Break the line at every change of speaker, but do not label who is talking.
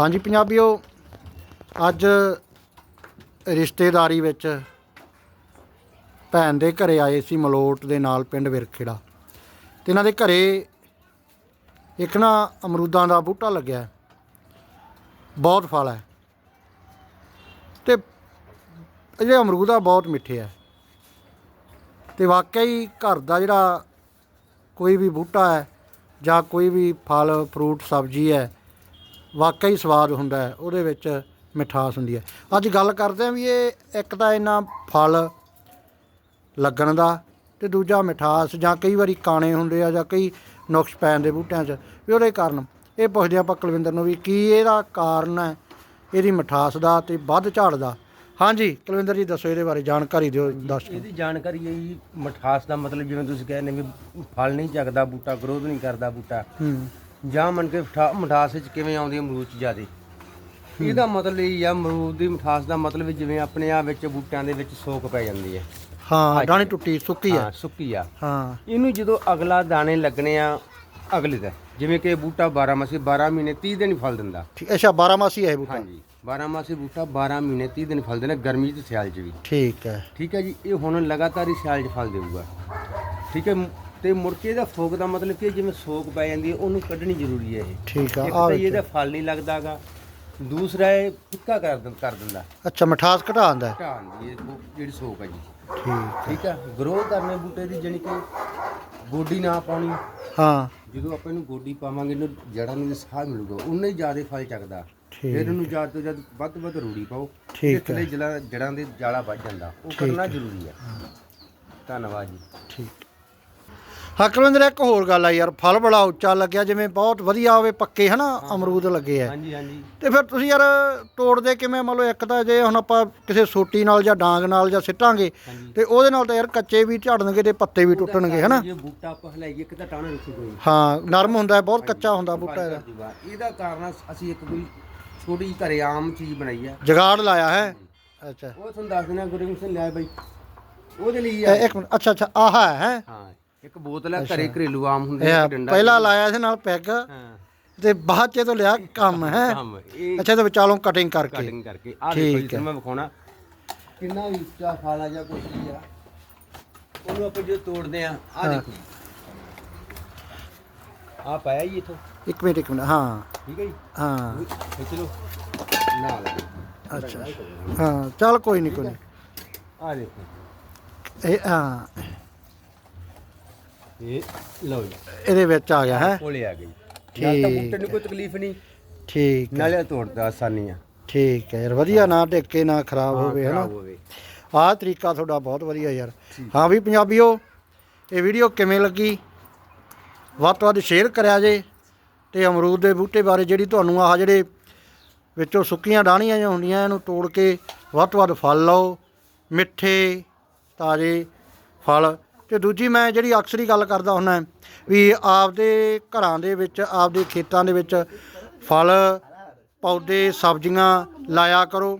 ਹਾਂਜੀ ਪੰਜਾਬੀਓ, ਅੱਜ ਰਿਸ਼ਤੇਦਾਰੀ ਵਿੱਚ ਭੈਣ ਦੇ ਘਰੇ ਆਏ ਸੀ ਮਲੋਟ ਦੇ ਨਾਲ ਪਿੰਡ ਵਿਰਖੇੜਾ। ਤੇ ਇਹਨਾਂ ਦੇ ਘਰੇ ਇੱਕ ਨਾ ਅਮਰੂਦਾਂ ਦਾ ਬੂਟਾ ਲੱਗਿਆ। ਬਹੁਤ ਫਲ ਹੈ। ਤੇ ਇਹ ਅਮਰੂਦ ਆ, ਬਹੁਤ ਮਿੱਠੇ ਆ। ਤੇ ਵਾਕਈ ਘਰ ਦਾ ਜਿਹੜਾ ਕੋਈ ਵੀ ਬੂਟਾ ਹੈ ਜਾਂ ਕੋਈ ਵੀ ਫਲ, ਫਰੂਟ, ਸਬਜ਼ੀ ਹੈ ਵਾਕਈ ਸਵਾਦ ਹੁੰਦਾ ਹੈ ਉਹਦੇ ਵਿੱਚ ਮਿਠਾਸ ਹੁੰਦੀ ਹੈ। ਅੱਜ ਗੱਲ ਕਰਦੇ ਹਾਂ ਵੀ ਇਹ ਇੱਕ ਤਾਂ ਇਹਨਾਂ ਫਲ ਲੱਗਣ ਦਾ ਤੇ ਦੂਜਾ ਮਿਠਾਸ ਜਾਂ ਕਈ ਵਾਰੀ ਕਾਣੇ ਹੁੰਦੇ ਆ ਜਾਂ ਕਈ ਨੁਕਸ ਪੈਣ ਦੇ ਬੂਟਿਆਂ 'ਚ ਵੀ ਉਹਦੇ ਕਾਰਨ। ਇਹ ਪੁੱਛਦੇ ਆਪਾਂ ਕੁਲਵਿੰਦਰ ਨੂੰ ਵੀ ਕੀ ਇਹਦਾ ਕਾਰਨ ਹੈ ਇਹਦੀ ਮਿਠਾਸ ਦਾ ਤੇ ਵੱਧ ਝਾੜ ਦਾ। ਹਾਂਜੀ ਕੁਲਵਿੰਦਰ ਜੀ ਦੱਸੋ ਇਹਦੇ ਬਾਰੇ ਜਾਣਕਾਰੀ ਦਿਓ ਦੱਸ
ਇਹਦੀ ਜਾਣਕਾਰੀ ਹੈ ਜੀ ਮਠਾਸ ਦਾ ਮਤਲਬ ਜਿਵੇਂ ਤੁਸੀਂ ਕਹਿੰਦੇ ਵੀ ਫਲ ਨਹੀਂ ਚੱਕਦਾ ਬੂਟਾ ਗਰੋਥ ਨਹੀਂ ਕਰਦਾ ਬੂਟਾ।
ਹੂੰ।
ਜਾਂ ਮੰਨ ਕੇ ਮਠਾਸ ਵਿੱਚ ਕਿਵੇਂ ਆਉਂਦੀ ਹੈ ਅਮਰੂਦ ਚ ਜ਼ਿਆਦੇ? ਇਹਦਾ ਮਤਲਬ ਇਹ ਆ ਅਮਰੂਦ ਦੀ ਮਠਾਸ ਦਾ ਮਤਲਬ ਜਿਵੇਂ ਆਪਣੇ ਆ ਵਿੱਚ ਬੂਟਿਆਂ ਦੇ ਵਿੱਚ ਸੋਕ ਪੈ ਜਾਂਦੀ ਹੈ।
ਹਾਂ ਡਾਣੀ ਟੁੱਟੀ ਸੁੱਕੀ
ਹੈ ਸੁੱਕੀ ਆ।
ਹਾਂ।
ਇਹਨੂੰ ਜਦੋਂ ਅਗਲਾ ਦਾਣੇ ਲੱਗਣੇ ਆ ਅਗਲੇ ਦਾ ਜਿਵੇਂ ਕਿ ਬੂਟਾ 12 ਮਾਸੀ 12 ਮਹੀਨੇ 30 ਦਿਨ ਫਲ ਦਿੰਦਾ।
ਠੀਕ ਅੱਛਾ 12 ਮਾਸੀ ਹੈ ਇਹ ਬੂਟਾ?
ਹਾਂਜੀ 12 ਮਾਸੀ ਬੂਟਾ 12 ਮਹੀਨੇ 30 ਦਿਨ ਫਲ ਦੇਣਾ ਗਰਮੀ ਤੇ ਸਿਆਲ ਚ ਵੀ।
ਠੀਕ ਹੈ।
ਠੀਕ ਹੈ ਜੀ ਇਹ ਹੁਣ ਲਗਾਤਾਰ ਹੀ ਸਿਆਲ 'ਚ ਫਲ ਦੇਊਗਾ। ਠੀਕ ਹੈ ਤੇ ਮੁਰਕੇ ਦਾ ਫੋਕ ਦਾ ਮਤਲਬ ਕਿ ਜਿਵੇਂ ਸੋਕ ਪੈ ਜਾਂਦੀ ਹੈ ਉਹਨੂੰ ਕੱਢਣੀ ਜ਼ਰੂਰੀ ਹੈ ਇਹ।
ਠੀਕ ਆ
ਇੱਕ
ਆ
ਤਾਂ ਇਹਦਾ ਫਲ ਨਹੀਂ ਲੱਗਦਾਗਾ ਦੂਸਰਾ ਇਹ ਫਿੱਕਾ ਕਰ ਦਿੰ- ਕਰ ਦਿੰਦਾ।
ਅੱਛਾ ਮਿਠਾਸ ਘਟਾ ਦਿੰਦਾ ਹੈ।
ਢਾਣ ਦੀ ਇਹ ਉਹ ਜਿਹੜੀ ਸੋਕ ਹੈ ਜੀ।
ਠੀਕ
ਠੀਕ ਹੈ ਗਰੋ ਕਰਨੇ ਬੂਟੇ ਦੀ ਜਾਣੀ ਕਿ ਗੋਡੀ ਨਾ ਪਾਉਣੀ।
ਹਾਂ।
ਜਦੋਂ ਆਪਾਂ ਇਹਨੂੰ ਗੋਡੀ ਪਾਵਾਂਗੇ ਇਹਨੂੰ ਜੜਾਂ ਨੂੰ ਸਾਹ ਮਿਲੂਗਾ ਉਨਾ ਹੀ ਜ਼ਿਆਦਾ ਫਲ ਚੱਕਦਾ।
ਠੀਕ।
ਫਿਰ ਇਹਨੂੰ ਜ਼ਿਆਦਾ ਤੋਂ ਜ਼ਿਆਦਾ ਵੱਧ ਤੋਂ ਵੱਧ ਰੂੜੀ ਪਾਓ।
ਠੀਕ
ਥੱਲੇ ਜਲਾ ਜੜਾਂ ਦੇ ਜਾਲਾ ਵੱਜ ਜਾਂਦਾ ਉਹ ਕਰਨਾ ਜ਼ਰੂਰੀ ਹੈ। ਧੰਨਵਾਦ ਜੀ।
ਠੀਕ। ਹਾਂ ਕੁਲਵਿੰਦਰ ਇੱਕ ਹੋਰ ਗੱਲ ਆ ਯਾਰ ਫਲ ਬੜਾ ਉੱਚਾ ਲੱਗਿਆ ਜਿਵੇਂ ਬਹੁਤ ਵਧੀਆ ਹੋਵੇ ਪੱਕੇ ਹਨਾ ਅਮਰੂਦ ਲੱਗੇ ਆ।
ਹਾਂਜੀ ਹਾਂਜੀ।
ਤੇ ਫਿਰ ਤੁਸੀਂ ਯਾਰ ਤੋੜਦੇ ਕਿਵੇਂ? ਮੰਨ ਲਓ ਇੱਕ ਤਾਂ ਜੇ ਹੁਣ ਆਪਾਂ ਕਿਸੇ ਸੋਟੀ ਨਾਲ ਜਾਂ ਡਾਂਗ ਨਾਲ ਜਾਂ ਸਿੱਟਾਂਗੇ। ਤੇ ਉਹਦੇ ਨਾਲ ਤਾਂ ਯਾਰ ਕੱਚੇ ਵੀ ਝੜਨਗੇ ਤੇ ਪੱਤੇ ਵੀ ਟੁੱਟਣਗੇ ਹਨਾ?
ਜੇ ਬੂਟਾ ਆਪਾਂ ਹਲਾਈਏ ਇੱਕ ਤਾਂ ਟਾਣਾ ਰੁਕੀ ਕੋਈ।
ਹਾਂ ਨਰਮ ਹੁੰਦਾ ਬਹੁਤ ਕੱਚਾ ਹੁੰਦਾ ਬੂਟਾ ਇਹਦਾ।
ਇਹਦਾ ਕਾਰਨ ਅਸੀਂ ਇੱਕ ਕੋਈ ਛੋਟੀ ਘਰੇ ਆਮ ਚੀਜ਼ ਬਣਾਈ ਆ।
ਜਗਾੜ ਲਾਇਆ ਹੈ? ਅੱਛਾ।
ਉਹ ਤੁਹਾਨੂੰ ਦੱਸ ਦੇਣਾ ਗੁਰੂ ਸਿੰਘ ਲਿਆ ਬਾਈ। ਉਹਦੇ ਲਈ
ਇੱਕ ਮਿੰਟ ਅੱਛਾ ਅੱਛਾ ਆਹ ਹੈ?
ਹਾਂ। ਇੱਕ ਬੋਤਲ ਆ ਘਰੇ ਘਰੇਲੂ ਆਮ ਹੁੰਦੇ ਇੱਕ ਡੰਡਾ
ਪਹਿਲਾਂ ਲਾਇਆ ਇਹਦੇ ਨਾਲ ਪੈਗ
ਹਾਂ।
ਤੇ ਬਾਅਦ ਚ ਇਹ ਤੋਂ ਲਿਆ ਕੰਮ ਹੈ।
ਕੰਮ ਇਹ
ਅੱਛਾ ਤੇ ਵਿਚਾਲੋਂ ਕਟਿੰਗ ਕਰਕੇ।
ਕਟਿੰਗ ਕਰਕੇ। ਆ
ਠੀਕ
ਦੇਖੋ ਜੀ ਮੈਂ ਵਿਖਾਉਣਾ। ਕਿੰਨਾ ਉੱਚਾ ਫਾਲਾ ਜਾਂ ਕੁਛ ਵੀ ਆ। ਉਹਨੂੰ ਆਪਾਂ ਜਦੋਂ ਤੋੜਦੇ ਆ ਆ ਦੇਖੋ ਆ ਪਾਇਆ ਜੀ ਇਥੋਂ।
ਇੱਕ ਮਿੰਟ ਇੱਕ ਮਿੰਟ ਹਾਂ।
ਠੀਕ ਹੈ ਜੀ?
ਹਾਂ।
ਖਿੱਚ ਲਓ ਨਾਲ।
ਅੱਛਾ। ਹਾਂ ਚੱਲ ਕੋਈ ਨਹੀਂ ਕੋਈ ਨਹੀਂ
ਆ ਦੇਖੋ।
ਇਹ ਹਾਂ।
ਇਹ ਲਓ ਜੀ।
ਇਹਦੇ ਵਿੱਚ ਆ ਗਿਆ ਹੈ?
ਕੋਲੇ ਆ ਗਈ। ਨਾਲ ਤਾਂ
ਠੀਕ
ਬੂਟੇ ਨੂੰ ਕੋਈ ਤਕਲੀਫ ਨਹੀਂ।
ਠੀਕ ਹੈ,
ਨਾਲੇ ਤੋੜਦਾ ਆਸਾਨੀ ਆ।
ਠੀਕ ਹੈ ਯਾਰ ਵਧੀਆ ਨਾ ਟਿੱਕੇ ਨਾ ਖਰਾਬ ਹੋਵੇ ਹਨਾ?
ਖਰਾਬ ਹੋਵੇ।
ਆਹ ਤਰੀਕਾ ਤੁਹਾਡਾ ਬਹੁਤ ਵਧੀਆ ਯਾਰ। ਹਾਂ ਵੀ ਪੰਜਾਬੀਓ ਇਹ ਵੀਡੀਓ ਕਿਵੇਂ ਲੱਗੀ? ਵੱਧ ਤੋਂ ਵੱਧ ਸ਼ੇਅਰ ਕਰਿਆ ਜੇ ਤੇ ਅਮਰੂਦ ਦੇ ਬੂਟੇ ਬਾਰੇ ਜਿਹੜੀ ਤੁਹਾਨੂੰ ਆਹ ਜਿਹੜੇ ਵਿੱਚੋਂ ਸੁੱਕੀਆਂ ਡਾਹਣੀਆਂ ਜਿਹੀਆਂ ਹੁੰਦੀਆਂ ਇਹਨੂੰ ਤੋੜ ਕੇ ਵੱਧ ਤੋਂ ਵੱਧ ਫਲ ਲਓ ਮਿੱਠੇ ਤਾਜ਼ੇ ਫਲ ਤੇ ਦੂਜੀ ਮੈਂ ਜਿਹੜੀ ਅਕਸਰ ਹੀ ਗੱਲ ਕਰਦਾ ਹੁੰਦਾ ਵੀ ਆਪਦੇ ਘਰਾਂ ਦੇ ਵਿੱਚ, ਆਪਦੇ ਖੇਤਾਂ ਦੇ ਵਿੱਚ ਫਲ, ਪੌਦੇ, ਸਬਜ਼ੀਆਂ ਲਾਇਆ ਕਰੋ।